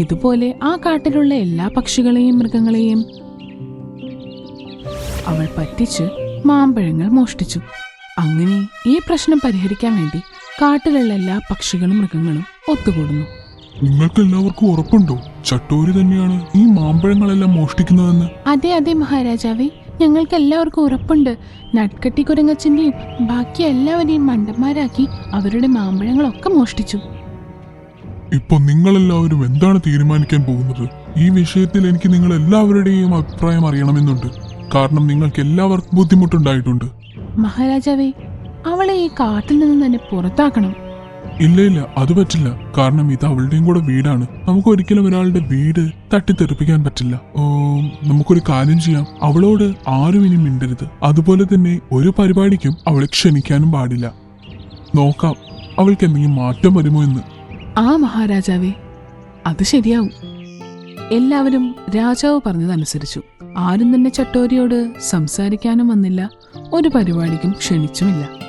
ഇതുപോലെ ആ കാട്ടിലുള്ള എല്ലാ പക്ഷികളെയും മൃഗങ്ങളെയും അവൾ പറ്റിച്ച് മാമ്പഴങ്ങൾ മോഷ്ടിച്ചു. അങ്ങനെ ഈ പ്രശ്നം പരിഹരിക്കാൻ വേണ്ടി കാട്ടിലുള്ള എല്ലാ പക്ഷികളും മൃഗങ്ങളും ഒത്തുകൂടുന്നു. നിങ്ങൾക്ക് എല്ലാവർക്കും ഉറപ്പുണ്ടോ? ചട്ടോരി തന്നെയാണ് ഈ മാമ്പഴങ്ങളെല്ലാം മോഷ്ടിക്കുന്നതെന്ന്. അതെ അതെ മഹാരാജാവേ. ഞങ്ങൾക്ക് എല്ലാവർക്കും ഉറപ്പുണ്ട്. നട്കട്ടി കുരങ്ങച്ചിന്റെയും ബാക്കി എല്ലാവരെയും മണ്ടന്മാരാക്കി അവരുടെ മാമ്പഴങ്ങളൊക്കെ മോഷ്ടിച്ചു. ഇപ്പൊ നിങ്ങളെല്ലാവരും എന്താണ് തീരുമാനിക്കാൻ പോകുന്നത്? ഈ വിഷയത്തിൽ എനിക്ക് നിങ്ങൾ എല്ലാവരുടെയും അഭിപ്രായം അറിയണമെന്നുണ്ട്. കാരണം നിങ്ങൾക്ക് എല്ലാവർക്കും ബുദ്ധിമുട്ടുണ്ടായിട്ടുണ്ട്. മഹാരാജാവേ അവളെ ഈ കാട്ടിൽ നിന്ന് തന്നെ പുറത്താക്കണം. ഇല്ല ഇല്ല അത് പറ്റില്ല. കാരണം ഇത് അവളുടെയും കൂടെ വീടാണ്. നമുക്ക് ഒരിക്കലും ഒരാളുടെ വീട് തട്ടിത്തെറിപ്പിക്കാൻ പറ്റില്ല. ഓ നമുക്കൊരു കാര്യം ചെയ്യാം. അവളോട് ആരും ഇനി മിണ്ടരുത്. അതുപോലെ തന്നെ ഒരു പരിപാടിക്കും അവളെ ക്ഷണിക്കാനും പാടില്ല. നോക്കാം അവൾക്ക് എന്തെങ്കിലും മാറ്റം വരുമോ എന്ന്. ആ മഹാരാജാവേ അത് ശരിയാവും. എല്ലാവരും രാജാവ് പറഞ്ഞതനുസരിച്ചു. ആരും തന്നെ ചട്ടോരിയോട് സംസാരിക്കാനും വന്നില്ല ഒരു പരിപാടിക്കും ക്ഷണിച്ചുമില്ല.